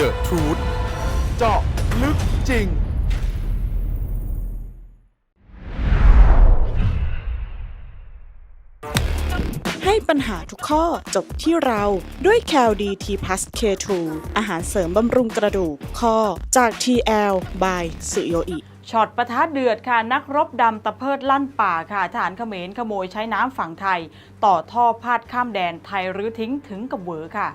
The Truth เจาะลึกจริง ให้ปัญหาทุกข้อจบที่เราด้วย c a l d t p l u s K2 อาหารเสริมบำรุงกระดูกข้อจาก TL by สุโยอิช็อตประทัดเดือดค่ะ นักรบดำตะเพิดลั่นป่าค่ะทหารเขมรขโมยใช้น้ำฝั่งไทย ต่อท่อพาดข้ามแดนไทยรื้อทิ้งถึงกับเหวอค่ะ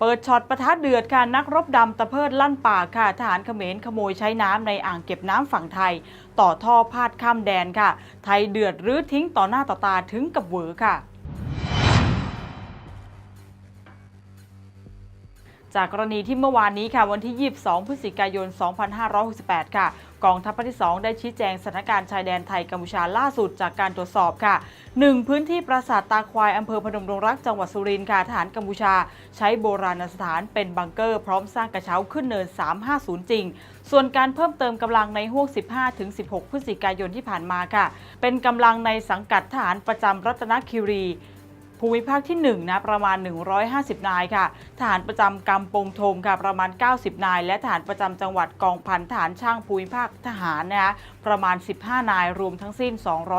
เปิดช็อตประทัดเดือดค่ะนักรบดำตะเพิดลั่นป่าค่ะทหารเขมรขโมยใช้น้ำในอ่างเก็บน้ำฝั่งไทย ต่อท่อพาดข้ามแดนค่ะ ไทยเดือดรื้อทิ้งต่อหน้าต่อตาถึงกับเหวอค่ะ จากกรณีที่เมื่อวานนี้ค่ะวันที่ 22 พฤศจิกายน 2568 ค่ะกองทัพภาคที่ 2 ได้ชี้แจงสถานการณ์ชายแดนไทยกัมพูชาล่าสุดจากการตรวจสอบค่ะ 1. พื้นที่ปราสาทตาควายอำเภอพนมดงรักจังหวัดสุรินทร์ค่ะทหารกัมพูชา ใช้โบราณสถานเป็นบังเกอร์พร้อมสร้างกระเช้าขึ้นเนิน 350 จริง ส่วนการเพิ่มเติมกำลังในห่วง 15-16 พฤศจิกายนที่ผ่านมาค่ะ เป็นกำลังในสังกัดทหารประจำรัตนคิรี ภูมิภาคที่ 1 นะประมาณ 150 นายค่ะ ทหารประจำกำปงโทมค่ะประมาณ 90 นาย และทหารประจำจังหวัดกองพันทหารช่างภูมิภาคทหารนะคะประมาณ 15 นาย รวมทั้งสิ้น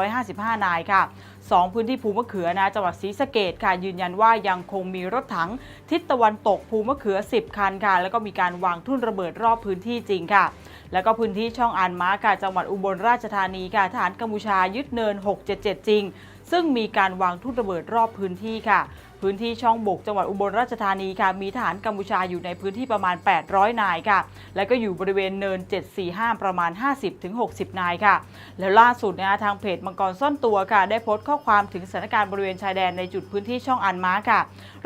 255 นายค่ะ2พื้นที่ภูมะเขือนะจังหวัดศรีสะเกดค่ะ ยืนยันว่ายังคงมีรถถังทิศตะวันตกภูมะเขือ 10 คันค่ะ แล้วก็มีการวางทุ่นระเบิดรอบพื้นที่จริงค่ะ แล้วก็พื้นที่ช่องอานม้าค่ะจังหวัดอุบลราชธานีค่ะทหารกัมพูชายึดเนิน 677 จริง ซึ่งมีการวางทุ่นระเบิดรอบพื้นที่ค่ะ พื้นที่ช่องบกจังหวัดอุบลราชธานีค่ะ มีทหารกัมพูชาอยู่ในพื้นที่ประมาณ 800 นายค่ะ แล้วก็อยู่บริเวณเนิน 745 ประมาณ 50-60 นายค่ะ แล้วล่าสุดนะทางเพจมังกรซ่อนตัวค่ะ ได้โพสต์ข้อความถึงสถานการณ์บริเวณชายแดนในจุดพื้นที่ช่องอันม้าค่ะ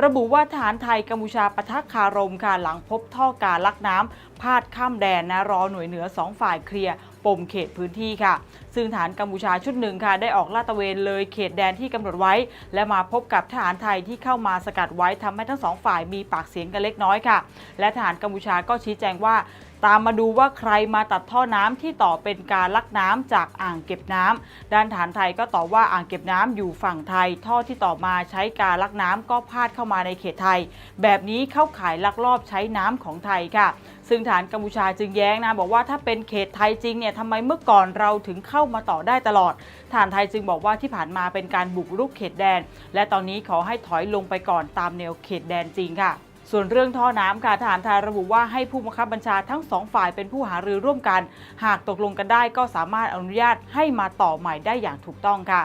ระบุว่าทหารไทยกัมพูชาปะทะคารมค่ะหลังพบท่อการลักน้ำพาดข้ามแดนนะรอหน่วยเหนือสองฝ่ายเคลียร์ ปมเขตพื้นที่ค่ะ ซึ่งฐานกัมพูชาชุดหนึ่งค่ะ ได้ออกลาดตระเวนเลยเขตแดนที่กำหนดไว้ และมาพบกับทหารไทยที่เข้ามาสกัดไว้ทำให้ทั้งสองฝ่ายมีปากเสียงกันเล็กน้อยค่ะ และทหารกัมพูชาก็ชี้แจงว่า ตามมาดูว่าใครมาตัดท่อน้ำที่ต่อเป็นการลักน้ำจากอ่างเก็บน้ำด้านฐานไทยก็ตอบว่าอ่างเก็บน้ำอยู่ฝั่งไทย ท่อที่ต่อมาใช้การลักน้ำก็พาดเข้ามาในเขตไทย แบบนี้เข้าขายลักลอบใช้น้ำของไทยค่ะ ซึ่งฐานกัมพูชาจึงแย้งนะบอกว่าถ้าเป็นเขตไทยจริงเนี่ยทำไมเมื่อก่อนเราถึงเข้ามาต่อได้ตลอด ฐานไทยจึงบอกว่าที่ผ่านมาเป็นการบุกรุกเขตแดน และตอนนี้ขอให้ถอยลงไปก่อนตามแนวเขตแดนจริงค่ะ ส่วนเรื่องท่อน้ำค่ะทหารไทยระบุว่าให้ผู้บังคับบัญชาทั้งสองฝ่ายเป็นผู้หารือร่วมกัน หากตกลงกันได้ก็สามารถอนุญาตให้มาต่อใหม่ได้อย่างถูกต้องค่ะ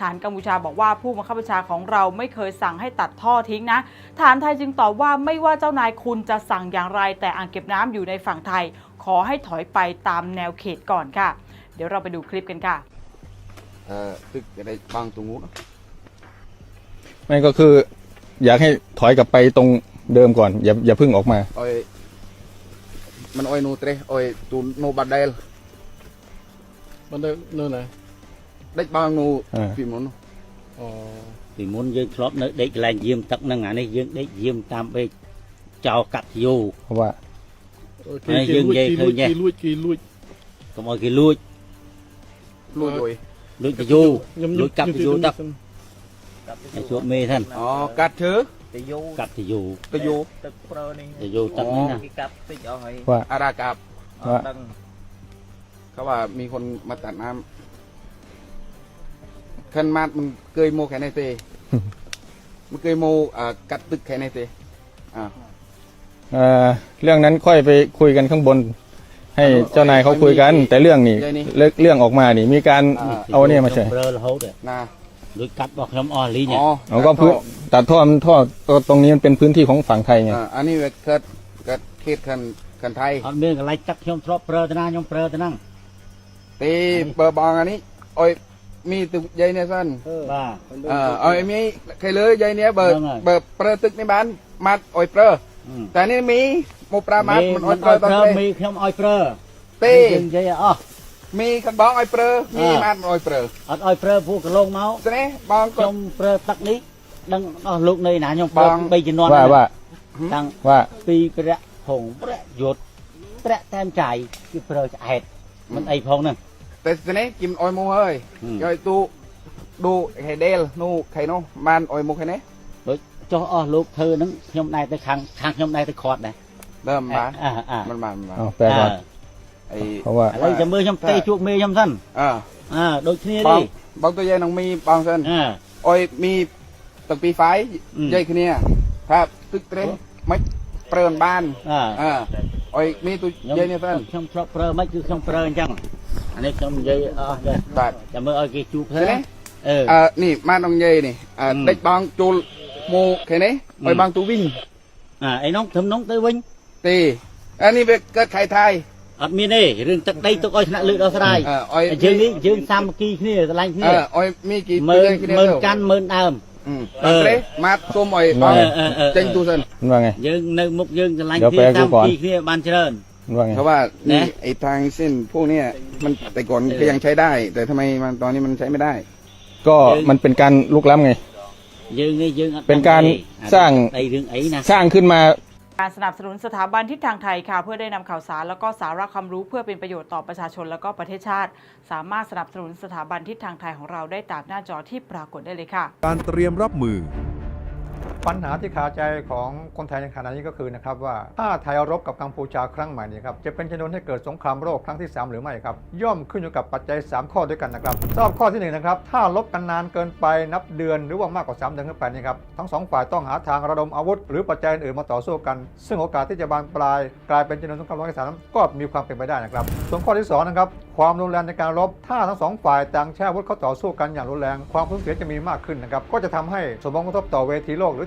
ฐานกัมพูชาบอกว่าผู้บังคับบัญชาของเราไม่เคยสั่งให้ตัดท่อทิ้งนะฐานไทยจึงตอบว่าไม่ว่าเจ้านายคุณจะสั่งอย่างไร แต่อ่างเก็บน้ำอยู่ในฝั่งไทย ขอให้ถอยไปตามแนวเขตก่อนค่ะ เดี๋ยวเราไปดูคลิปกันค่ะเอ่อตึกจะได้บางตรงนู้นไม่ก็คือ อยากให้ถอยกลับไปตรง เดิมก่อน อย่าอย่าเพึ่งออกมา អយมันអយនូត្រេះអយទូនូបាដែល มันได้เนินไหน ដេចបងនូ អ่า ពីមុននោះ อ๋อ ពីមុនយើងធ្លាប់នៅដេកកន្លែងយាមទឹកហ្នឹងអានេះយើងដេកយាមតាមបេកចោលកាត់យោ เพราะว่า គេ ហើយ គេ យើង លួច និយាយ គេ ឃើ លួច ញទេ គេលួចគេលួច កុំឲ្យគេលួច លួចអយ លួចទៅយោ ខ្ញុំ លួចកាប់ទៅយោទឹក ខ្ញុំ ឲ្យជួបមេថាន អូកាត់ឈើ កាត់ទៅយោ ទៅយោ ទឹកប្រើនេះ ទៅយោទឹកហ្នឹងណា គេកាប់តិចអស់ហើយ ว่า អារាកាប់ អត់ដឹង เขาว่ามีคนมาตัดน้ำคันมาดมึงเคยโมแค่ไหนเตมึงเคยโมอ่ากัดตึกแค่ไหนเตอ่า เอ่อเรื่องนั้นค่อยไปคุยกันข้างบน ให้เจ้านายเขาคุยกัน แต่เรื่องนี้เรื่องเรื่องออกมานี่ มีการเอาเนี่ยมาใช่ ខ្ញុំ ប្រើរហូត ណា លួចកាត់របស់ខ្ញុំអស់លីង អូ เอาก็พื้นตัดท่อมันท่อตรงนี้มันเป็นพื้นที่ของฝั่งไทยไง อ่าอันนี้វាកើតកើតខេតខាងខាងថៃ អត់មានកន្លែងទឹកខ្ញុំធ្លាប់ប្រើទៅណាខ្ញុំប្រើទៅហ្នឹង ទេបើបងអានេះអយมีទឹកយាយនេះសិន បាទ អឺឲ្យមីខៃលើយាយនេះបើ ហ្នឹងហើយ បើប្រើទឹកនេះបានម៉ាត់ឲ្យប្រើ អឺ តែនេះមីមកប្រើម៉ាត់ មេ មិន មិន ឲ្យប្រើ ឲ្យ បា ប្រើ ត់ទេ មីខ្ញុំឲ្យប្រើ ទេ យើងនិយាយឲ្យអស់ មីខាងបងឲ្យប្រើមីមិនអត់ឲ្យប្រើអត់ឲ្យប្រើព្រោះកន្លងមកស្នេះបងខ្ញុំប្រើទឹកនេះដឹងអស់លោកនៅណាខ្ញុំប្រើ3ជំនាន់បាទបាទតាំងបាទពីព្រះហងព្រះយុទ្ធព្រះតាមចាយគឺប្រើឆ្អែតមិនអីផងហ្នឹងតែស្នេះខ្ញុំអោយមកហើយយកទូដូខេដេលនោះខេនោះបានអោយមកខេនេះដូចចោះអស់លោកធ្វើហ្នឹងខ្ញុំដែរទៅខាងខាងខ្ញុំដែរទៅខាត់ដែរដើមបានមិនបានមិនបានតែគាត់ มา เอาแปลก่อน ไอ้ เพราะว่า ឥឡូវចាំមើលខ្ញុំផ្ទេជួបមេខ្ញុំសិន อ่า អើដូចគ្នា บา ទេ งบางตัวใหญ่น้องมีบางเส้น អើ អុយมีตึกปีไฟ อืม ใหญ่គ្នាថាទឹកត្រេះមិនប្រើមិនបាន អើ អើអុយมีទូ ខ្ញុំ ใหญ่នេះសិន ខ្ញុំធ្លាប់ប្រើមិនគឺខ្ញុំប្រើអញ្ចឹងអានេះខ្ញុំនិយាយអស់ដែរ បាទ ចាំមើលឲ្យគេជួប ឃើ ទៅ ញទេ ណាអឺ អឺនេះបានអង្គយាយនេះអឺ อืม ដេចបងចូលមកឃើញទេ อืม អុយបងទូវិញ អាអីនោះធ្វើនោះទៅវិញ ទេអានេះវាកើតខៃថៃ អត់មានទេរឿងទឹកដីទុកឲ្យឆ្នាក់លើកដល់ស្រាយ អើអុយ យើងនេះយើងសាមគ្គីគ្នាស្រឡាញ់គ្នា អើអុយមានគី មើល គ្នា មើល ទៅ កាន់មើលដើម អឺ អឺ បងត្រេះម៉ាត់សុំអុយបង អឺអឺអឺ ចេញទូសិន มันว่าไง យើងនៅមុខយើងស្រឡាញ់ เดี๋ยว គ្នា แปลกู សាម ก่อน គ្គីគ្នាបានច្រើន มันว่าไง เพราะว่านี่ นะ ไอ้ทางเส้นพวกเนี้ยมันแต่ก่อนก็ยังใช้ได้ แต่ทำไมมันตอนนี้มันใช้ไม่ได้ ก็มันเป็นการลุกล้ำไง យើងនេះយើងអត់ เป็นการ ដឹងទេ สร้าง ដីរឿងអីណា สร้างขึ้นมา การสนับสนุนสถาบันทิศทางไทยค่ะเพื่อได้นำข่าวสาร แล้วก็สาระความรู้เพื่อเป็นประโยชน์ต่อประชาชนแล้วก็ประเทศชาติ สามารถสนับสนุนสถาบันทิศทางไทยของเราได้ตามหน้าจอที่ปรากฏได้เลยค่ะ การเตรียมรับมือ ปัญหาที่คาใจของคนไทยในขณะนี้ก็คือนะครับว่าถ้าไทยรบกับกัมพูชาครั้งใหม่นี้ครับจะเป็นชนวนให้เกิดสงครามโลกครั้งที่ 3 หรือไม่ครับ ย่อมขึ้นอยู่กับปัจจัย 3 ข้อด้วยกันนะครับสำหรับข้อที่1นะครับถ้าลบกันนานเกินไปนับเดือนหรือว่ามากกว่า 3 เดือนขึ้นไปนี่ครับทั้งสองฝ่ายต้องหาทางระดมอาวุธ หรือปัจจัยอื่นมาต่อสู้กัน ซึ่งโอกาสที่จะบานปลาย กลายเป็นชนวนสงครามโลกครั้งที่สามก็มีความเป็นไปได้นะครับส่วนข้อที่สองนะครับความรุนแรงในการรบถ้าทั้งสองฝ่ายต่างใช้อาวุธเข้าต่อสู้กันอย่างรุนแรงความสูญเสียจะมีมากขึ้นนะครับก็จะทำให้สมองกระทบต่อเวทีโลกหรือ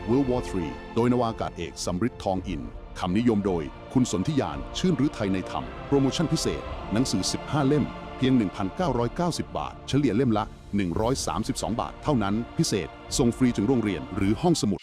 World War III โดยนวากาศเอกสำริดทองอิน คำนิยมโดยคุณสนธิยาน ชื่นรื้อไทยในธรรม โปรโมชั่นพิเศษ หนังสือ 15 เล่ม เพียง 1,990 บาท เฉลี่ยเล่มละ 132 บาท เท่านั้น พิเศษ ส่งฟรีถึงโรงเรียนหรือห้องสมุด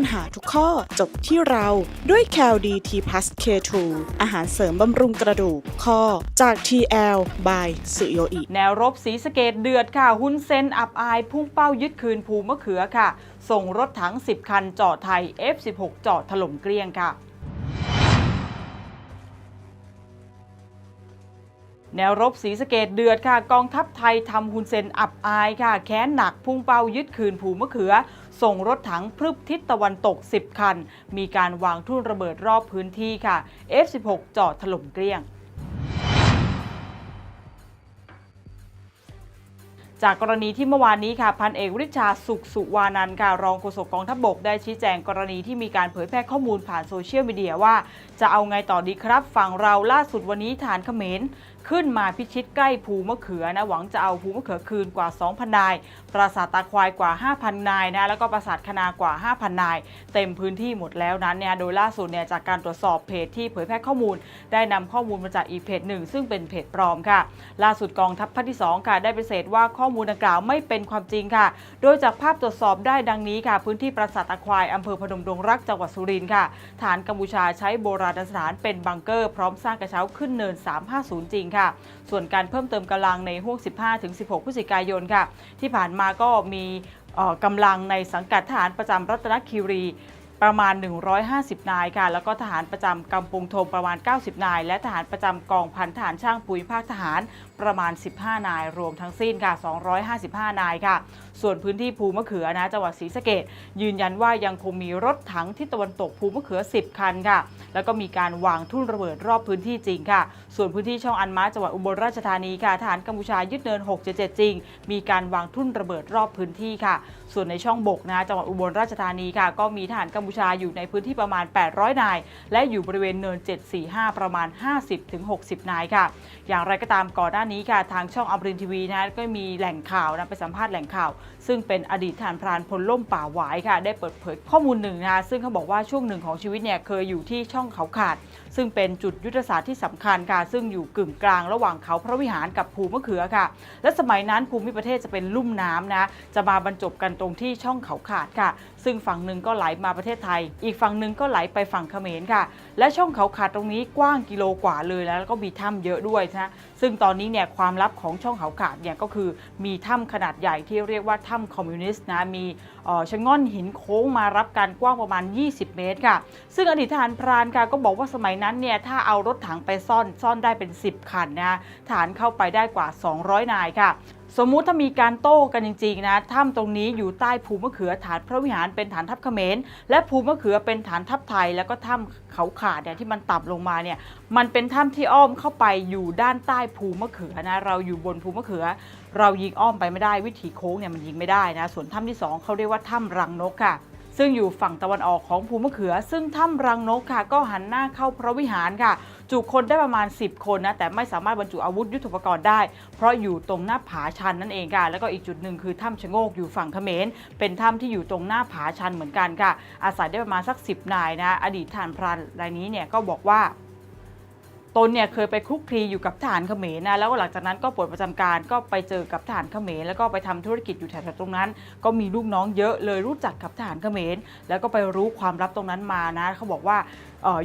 ปัญหาทุกข้อจบที่เราด้วย c a l d t p l u s K2 อาหารเสริมบำรุงกระดูกข้อจาก TL by สุโยอิแนวรบสีสเกตเดือดค่ะหุ้นเซนอับอาย พุ่งเป้ายึดคืนภูมะเขือค่ะ ส่งรถถัง 10 คันจอดไทย F16 จอดถล่มเกลี้ยงค่ะแนวรบสีสเกตเดือดค่ะ กองทัพไทยทำฮุนเซนอับอายค่ะ แค้นหนักพุ่งเป้ายึดคืนภูมะเขือ ส่งรถถังพรึบทิศตะวันตก 10 คัน มีการวางทุ่นระเบิดรอบพื้นที่ค่ะ F16 จอดถล่มเกลี้ยงจากกรณีที่เมื่อวานนี้ค่ะพันเอกวิชาสุขสุวานันค่ะรองโฆษกกองทัพบกได้ชี้แจงกรณีที่มีการเผยแพร่ข้อมูลผ่านโซเชียลมีเดียว่า จะเอาไงต่อดีครับ ฝั่งเราล่าสุดวันนี้ฐานเขมร ขึ้นมาพิชิตใกล้ภูมะเขือนะหวังจะเอาภูมะเขือคืนกว่า 2,000 นาย ปราสาทตาควายกว่า 5,000 นายนะแล้วก็ปราสาทคณากว่า 5,000 นาย เต็มพื้นที่หมดแล้วนั้นเนี่ยโดยล่าสุดเนี่ยจากการตรวจสอบเพจที่เผยแพร่ข้อมูล ได้นำข้อมูลมาจากอีกเพจหนึ่งซึ่งเป็นเพจปลอมค่ะ ล่าสุดกองทัพภาคที่ 2 ค่ะได้ปฏิเสธว่าข้อมูลดังกล่าวไม่เป็นความจริงค่ะ โดยจากภาพตรวจสอบได้ดังนี้ค่ะ พื้นที่ปราสาทตาควายอำเภอพนมดงรักจังหวัดสุรินทร์ค่ะฐานกัมพูชาใช้โบราณสถานเป็นบังเกอร์ พร้อมสร้างกระเช้าขึ้นเนิน 350 จริงค่ะส่วนการเพิ่มเติมกำลังในห่วง 15-16 พฤศจิกายนค่ะ ที่ผ่านมาก็มีกำลังในสังกัดทหารประจำรัตนคีรี ประมาณ 150 นายค่ะ แล้วก็ทหารประจำกำปงธงประมาณ 90 นาย และทหารประจำกองพันทหารช่างภูมิภาคทหารประมาณ 15 นาย รวมทั้งสิ้นค่ะ 255 นายค่ะ ส่วนพื้นที่ภูมะเขือนะจังหวัดศรีสะเกดยืนยันว่ายังคงมีรถถังที่ตะวันตกภูมะเขือ 10 คันค่ะ แล้วก็มีการวางทุ่นระเบิดรอบพื้นที่จริงค่ะ ส่วนพื้นที่ช่องอันม้าจังหวัดอุบลราชธานีค่ะทหารกัมพูชายึดเนิน 677 จริง มีการวางทุ่นระเบิดรอบพื้นที่ค่ะ ส่วนในช่องบกนะจังหวัดอุบลราชธานีค่ะ ก็มีทหารกัมพูชาอยู่ในพื้นที่ประมาณ 800 นาย และอยู่บริเวณเนิน 745 ประมาณ 50-60 นายค่ะ อย่างไรก็ตามก่อนหน้านี้ค่ะทางช่องอมรินทีวีนะก็มีแหล่งข่าวนะไปสัมภาษณ์แหล่งข่าว ซึ่งเป็นอดีตทหารพรานพลล่มป่าหวายค่ะ ได้เปิดเผยข้อมูลหนึ่งนะซึ่งเขาบอกว่าช่วงหนึ่งของชีวิตเนี่ยเคยอยู่ที่ช่องเขาขาด ซึ่งเป็นจุดยุทธศาสตร์ที่สำคัญค่ะ ซึ่งอยู่กึ่งกลางระหว่างเขาพระวิหารกับภูมะเขือค่ะ และสมัยนั้นภูมิประเทศจะเป็นลุ่มน้ำนะจะมาบรรจบกันตรงที่ช่องเขาขาดค่ะ ซึ่งฝั่งหนึ่งก็ไหลมาประเทศไทย อีกฝั่งหนึ่งก็ไหลไปฝั่งเขมรค่ะ และช่องเขาขาดตรงนี้กว้างกิโลกว่าเลยแล้วก็มีถ้ำเยอะด้วยนะซึ่งตอนนี้เนี่ยความลับของช่องเขาขาดเนี่ยก็คือมีถ้ำขนาดใหญ่ที่เรียกว่าถ้ำคอมมิวนิสต์นะมีช่อชะง่อนหินโค้งมารับการกว้างประมาณ 20 เมตรค่ะ ซึ่งอดีตทหารพรานค่ะก็บอกว่าสมัยนั้นเนี่ยถ้าเอารถถังไปซ่อนซ่อนได้เป็น 10 คันนะฐานเข้าไปได้กว่า 200 นายค่ะสมมุติถ้ามีการโต้กันจริงๆนะถ้ำตรงนี้อยู่ใต้ภูมะเขือฐานพระวิหารเป็นฐานทัพเขมร และภูมะเขือเป็นฐานทัพไทย แล้วก็ถ้ำเขาขาดเนี่ยที่มันต่ำลงมาเนี่ยมันเป็นถ้ำที่อ้อมเข้าไปอยู่ด้านใต้ภูมะเขือนะเราอยู่บนภูมะเขือ เรายิงอ้อมไปไม่ได้วิถีโค้งเนี่ยมันยิงไม่ได้นะส่วนถ้ำที่สองเขาเรียกว่าถ้ำรังนกค่ะซึ่งอยู่ฝั่งตะวันออกของภูมะเขือ ซึ่งถ้ำรังนกค่ะ ก็หันหน้าเข้าพระวิหารค่ะ จุคนได้ประมาณ 10 คนนะแต่ไม่สามารถบรรจุอาวุธยุทโธปกรณ์ได้ เพราะอยู่ตรงหน้าผาชันนั่นเองค่ะแล้วก็อีกจุดหนึ่งคือถ้ำชะโงกอยู่ฝั่งเขมรเป็นถ้ำที่อยู่ตรงหน้าผาชันเหมือนกันค่ะ อาศัยได้ประมาณสัก 10 นายนะ อดีตทหารพรานรายนี้เนี่ยก็บอกว่า ตนเนี่ยเคยไปคลุกคลีอยู่กับทหารเขมรนะแล้วหลังจากนั้นก็ปลดประจำการก็ไปเจอกับทหารเขมรแล้วก็ไปทำธุรกิจอยู่แถวๆตรงนั้น ก็มีลูกน้องเยอะเลยรู้จักกับทหารเขมรแล้วก็ไปรู้ความลับตรงนั้นมานะเขาบอกว่า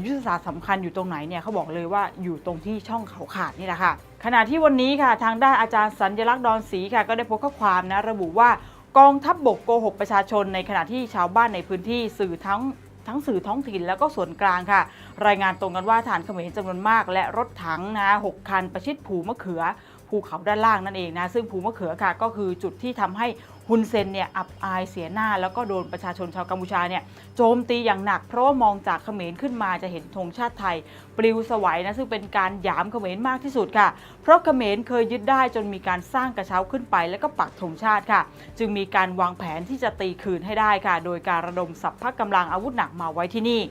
ยุทธศาสตร์สำคัญอยู่ตรงไหนเนี่ยเขาบอกเลยว่าอยู่ตรงที่ช่องเขาขาดนี่แหละค่ะขณะที่วันนี้ค่ะทางด้านอาจารย์สัญลักษณ์ดอนศรีค่ะก็ได้โพสต์ข้อความนะระบุว่ากองทัพบบกโกหกประชาชนในขณะที่ชาวบ้านในพื้นที่สื่อทั้ง ทั้งสื่อท้องถิ่นแล้วก็ส่วนกลางค่ะ รายงานตรงกันว่าฐานเขมรจำนวนมาก และรถถังนะหกคันประชิดผูมะเขือ ภูเขาด้านล่างนั่นเองนะซึ่งภูมะเขือค่ะก็คือจุดที่ทำให้ฮุนเซนเนี่ยอับอายเสียหน้า แล้วก็โดนประชาชนชาวกัมพูชาเนี่ยโจมตีอย่างหนัก เพราะว่ามองจากเขมรขึ้นมาจะเห็นธงชาติไทย ปลิวสวัยนะซึ่งเป็นการหยามเขมรมากที่สุดค่ะ เพราะเขมรเคยยึดได้จนมีการสร้างกระเช้าขึ้นไป แล้วก็ปักธงชาติค่ะ จึงมีการวางแผนที่จะตีคืนให้ได้ค่ะ โดยการระดมสัพพะกำลังอาวุธหนักมาไว้ที่นี่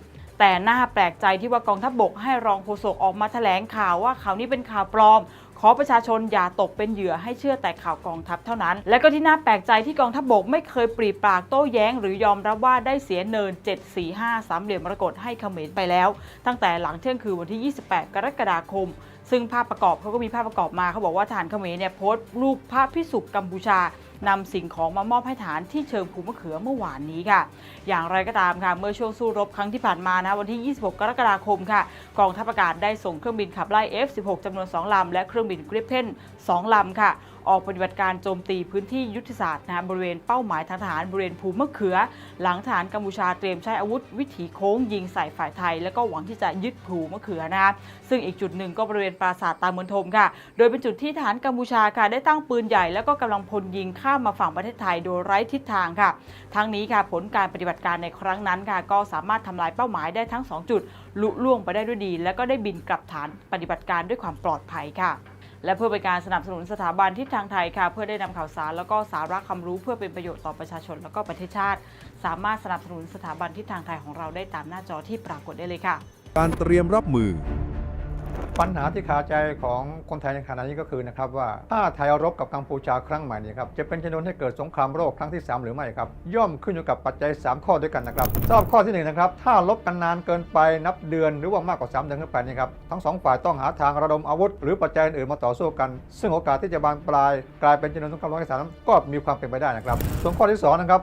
แต่น่าแปลกใจที่ว่ากองทัพบบกให้รองโฆษกออกมาแถลงข่าวว่าข่าวนี้เป็นข่าวปลอม ขอประชาชนอย่าตกเป็นเหยื่อให้เชื่อแต่ข่าวกองทัพเท่านั้น และก็ที่น่าแปลกใจที่กองทัพบบกไม่เคยปรีปากโต้แย้ง หรือยอมรับว่าได้เสียเนิน 745 สามเหลี่ยมมรกตให้เขมรไปแล้ว ตั้งแต่หลังเที่ยงคืนวันที่ 28 กรกฎาคมซึ่งภาพประกอบเขาก็มีภาพประกอบมาเขาบอกว่าทหารเขมรเนี่ยโพสต์รูปพระพิสุกกัมพูชา นำสิ่งของมามอบให้ฐานที่เชิงภูมะเขือเมื่อวานนี้ค่ะ อย่างไรก็ตามค่ะ เมื่อช่วงสู้รบครั้งที่ผ่านมานะวันที่ 26 กรกฎาคมค่ะ กองทัพอากาศได้ส่งเครื่องบินขับไล่ F-16 จำนวน 2 ลำ และเครื่องบินกริปเพน2 ลำค่ะ ออกปฏิบัติการโจมตีพื้นที่ยุทธศาสตร์นะบริเวณเป้าหมายทางทหารบริเวณภูมะเขือ หลังทหารกัมพูชาเตรียมใช้อาวุธวิถีโค้งยิงใส่ฝ่ายไทย แล้วก็หวังที่จะยึดภูมะเขือนะคะซึ่งอีกจุดหนึ่งก็บริเวณปราสาทตาเมืองทมค่ะ โดยเป็นจุดที่ทหารกัมพูชาค่ะได้ตั้งปืนใหญ่แล้วก็กำลังพลยิงข้ามมาฝั่งประเทศไทยโดยไร้ทิศทางค่ะ ทั้งนี้ค่ะผลการปฏิบัติการในครั้งนั้นค่ะก็สามารถทำลายเป้าหมายได้ทั้ง 2 จุดลุล่วงไปได้ด้วยดี แล้วก็ได้บินกลับฐานปฏิบัติการด้วยความปลอดภัยค่ะ และเพื่อเป็นการสนับสนุนสถาบันทิศทางไทยค่ะ เพื่อได้นำข่าวสารแล้วก็สาระความรู้เพื่อเป็นประโยชน์ต่อประชาชน แล้วก็ประเทศชาติ สามารถสนับสนุนสถาบันทิศทางไทยของเราได้ตามหน้าจอที่ปรากฏได้เลยค่ะ การเตรียมรับมือ ปัญหาที่คาใจของคนไทยในขณะนี้ก็คือนะครับว่าถ้าไทยรบกับกัมพูชาครั้งใหม่นี้ครับจะเป็นชนวนให้เกิดสงครามโลกครั้งที่ 3 หรือไม่ครับ ย่อมขึ้นอยู่กับปัจจัย 3 ข้อด้วยกันนะครับสำหรับข้อที่หนึ่งนะครับถ้ารบกันนานเกินไปนับเดือนหรือว่ามากกว่า 3 เดือนขึ้นไปนี่ครับทั้งสองฝ่ายต้องหาทางระดมอาวุธ หรือปัจจัยอื่นมาต่อสู้กัน ซึ่งโอกาสที่จะบานปลาย กลายเป็นชนวนสงครามโลกครั้งที่สามก็มีความเป็นไปได้นะครับส่วนข้อที่สองนะครับ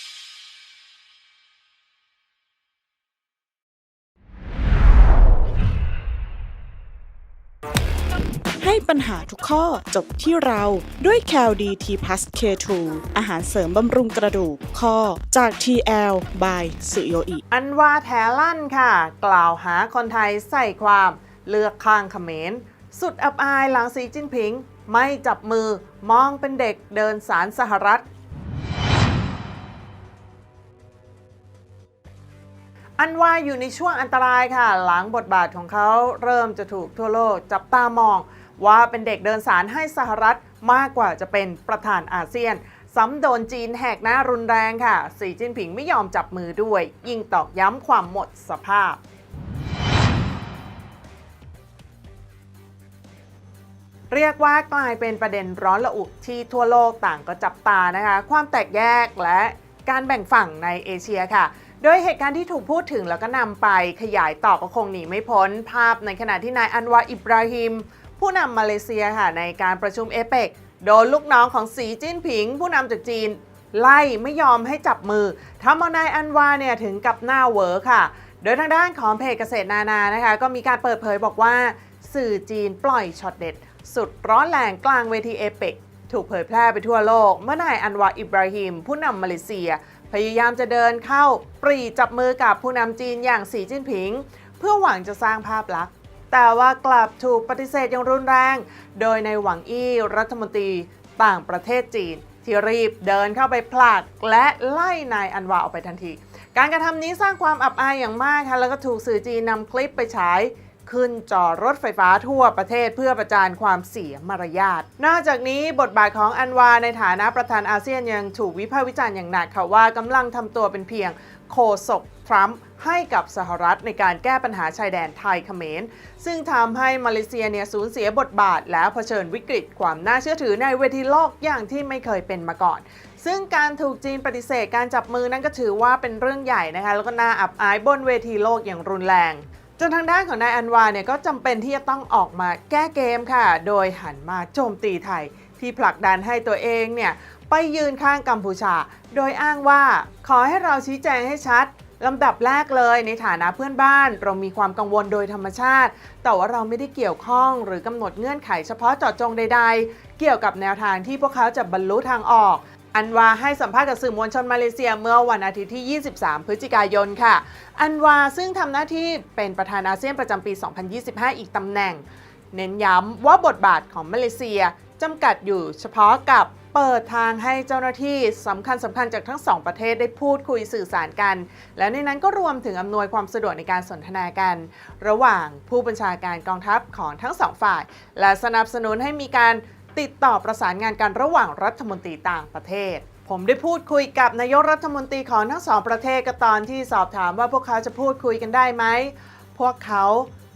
ปัญหาทุกข้อจบที่เราด้วย c a l d t p l u s K2 อาหารเสริมบำรุงกระดูกข้อจาก TL by สุโยอิ อันวาแถลั่นค่ะ กล่าวหาคนไทยใส่ความเลือกข้างเขมร สุดอับอายหลังสีจิ้นผิง ไม่จับมือมองเป็นเด็กเดินสารสหรัฐอันว่าอยู่ในช่วงอันตรายค่ะ หลังบทบาทของเขาเริ่มจะถูกทั่วโลกจับตามอง ว่าเป็นเด็กเดินสารให้สหรัฐมากกว่าจะเป็นประธานอาเซียนซ้ำโดนจีนแหกหน้ารุนแรงค่ะ สีจิ้นผิงไม่ยอมจับมือด้วย ยิ่งตอกย้ำความหมดสภาพเรียกว่ากลายเป็นประเด็นร้อนระอุที่ทั่วโลกต่างก็จับตานะคะ ความแตกแยกและการแบ่งฝั่งในเอเชียค่ะ โดยเหตุการณ์ที่ถูกพูดถึงแล้วก็นำไปขยายต่อก็คงหนีไม่พ้น ภาพในขณะที่นายอันวาอิบราฮิม ผู้นำมาเลเซียค่ะในการประชุมเอเปกโดนลูกน้องของสีจิ้นผิง ผู้นำจากจีน ไล่ไม่ยอมให้จับมือทำเอานายอันวาเนี่ยถึงกับหน้าเวอค่ะ โดยทางด้านของเพจเกษตรนานานะคะ ก็มีการเปิดเผยบอกว่า สื่อจีนปล่อยช็อตเด็ด สุดร้อนแรงกลางเวทีเอเปกถูกเผยแพร่ไปทั่วโลก เมื่อนายอันวาอิบราฮิม ผู้นำมาเลเซีย พยายามจะเดินเข้าปรีจับมือกับผู้นำจีนอย่างสีจิ้นผิง เพื่อหวังจะสร้างภาพลักษณ์ แต่ว่ากลับถูกปฏิเสธอย่างรุนแรง โดยในหวังอี้รัฐมนตรีต่างประเทศจีน ที่รีบเดินเข้าไปผลักและไล่นายอันวาออกไปทันที การกระทำนี้สร้างความอับอายอย่างมากค่ะแล้วก็ถูกสื่อจีนนำคลิปไปฉายขึ้นจอรถไฟฟ้าทั่วประเทศเพื่อประจานความเสียมารยาท นอกจากนี้บทบาทของอันวาในฐานะประธานอาเซียนยังถูกวิพากษ์วิจารณ์อย่างหนักค่ะว่ากำลังทำตัวเป็นเพียง โคศกทรัมป์ให้กับสหรัฐในการแก้ปัญหาชายแดนไทยเขมร ซึ่งทำให้มาเลเซียเนี่ยสูญเสียบทบาท และเผชิญวิกฤตความน่าเชื่อถือในเวทีโลกอย่างที่ไม่เคยเป็นมาก่อน ซึ่งการถูกจีนปฏิเสธการจับมือนั้นก็ถือว่าเป็นเรื่องใหญ่นะคะแล้วก็น่าอับอายบนเวทีโลกอย่างรุนแรงจนทางด้านของนายอันวาเนี่ยก็จำเป็นที่จะต้องออกมาแก้เกมค่ะ โดยหันมาโจมตีไทยที่ผลักดันให้ตัวเองเนี่ย ไปยืนข้างกัมพูชา โดยอ้างว่าขอให้เราชี้แจงให้ชัดลำดับแรกเลยในฐานะเพื่อนบ้าน เรามีความกังวลโดยธรรมชาติ แต่ว่าเราไม่ได้เกี่ยวข้องหรือกำหนดเงื่อนไขเฉพาะเจาะจงใด ๆ เกี่ยวกับแนวทางที่พวกเขาจะบรรลุทางออก อันวาให้สัมภาษณ์กับสื่อมวลชนมาเลเซียเมื่อวันอาทิตย์ที่ 23 พฤศจิกายนค่ะ อันวาซึ่งทำหน้าที่เป็นประธานอาเซียนประจำปี 2025 อีกตำแหน่ง เน้นย้ำว่าบทบาทของมาเลเซียจำกัดอยู่เฉพาะกับ เปิดทางให้เจ้าหน้าที่สำคัญสำคัญจากทั้งสองประเทศได้พูดคุยสื่อสารกัน และในนั้นก็รวมถึงอำนวยความสะดวกในการสนทนากัน ระหว่างผู้บัญชาการกองทัพของทั้งสองฝ่าย และสนับสนุนให้มีการติดต่อประสานงานกันระหว่างรัฐมนตรีต่างประเทศ ผมได้พูดคุยกับนายกรัฐมนตรีของทั้งสองประเทศก็ตอนที่สอบถามว่าพวกเขาจะพูดคุยกันได้ไหมพวกเขา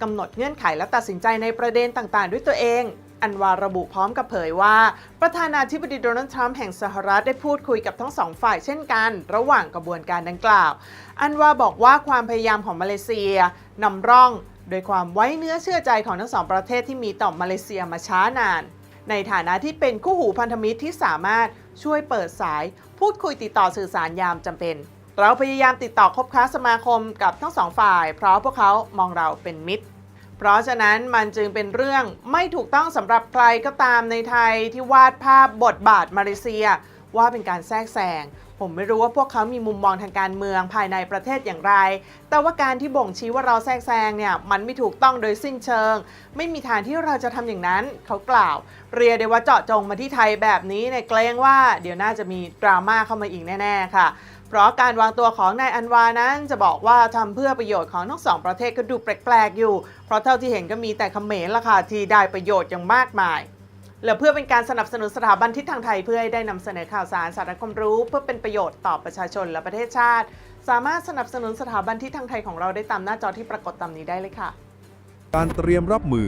กำหนดเงื่อนไขและตัดสินใจในประเด็นต่างๆ ด้วยตัวเอง อันวาระบุพร้อมกับเผยว่า ประธานาธิบดีโดนัลด์ทรัมป์แห่งสหรัฐได้พูดคุยกับทั้งสองฝ่ายเช่นกัน ระหว่างกระบวนการดังกล่าว อันวาบอกว่าความพยายามของมาเลเซียนำร่อง โดยความไว้เนื้อเชื่อใจของทั้งสองประเทศที่มีต่อมาเลเซียมาช้านาน ในฐานะที่เป็นคู่หูพันธมิตรที่สามารถช่วยเปิดสาย พูดคุยติดต่อสื่อสารยามจำเป็นเราพยายามติดต่อคบค้าสมาคมกับทั้งสองฝ่าย เพราะพวกเขามองเราเป็นมิตร เพราะฉะนั้นมันจึงเป็นเรื่องไม่ถูกต้องสำหรับใครก็ตามในไทยที่วาดภาพบทบาทมาเลเซีย ว่าเป็นการแทรกแซง ผมไม่รู้ว่าพวกเขามีมุมมองทางการเมืองภายในประเทศอย่างไร แต่ว่าการที่บ่งชี้ว่าเราแทรกแซงเนี่ยมันไม่ถูกต้องโดยสิ้นเชิง ไม่มีทางที่เราจะทำอย่างนั้น เขากล่าว เรียกได้ว่าเจาะจงมาที่ไทยแบบนี้เนี่ยเกรงว่าเดี๋ยวน่าจะมีดราม่าเข้ามาอีกแน่ ๆ ค่ะเพราะการวางตัวของนายอันวานั้นจะบอกว่าทำเพื่อประโยชน์ของทั้งสองประเทศก็ดูแปลกๆอยู่ เพราะเท่าที่เห็นก็มีแต่เขมรละค่ะที่ได้ประโยชน์อย่างมากมาย และเพื่อเป็นการสนับสนุนสถาบันทิศทางไทยเพื่อให้ได้นำเสนอข่าวสารสาระความรู้ เพื่อเป็นประโยชน์ต่อประชาชนและประเทศชาติ สามารถสนับสนุนสถาบันทิศทางไทยของเราได้ตามหน้าจอที่ปรากฏตามนี้ได้เลยค่ะ การเตรียมรับมือ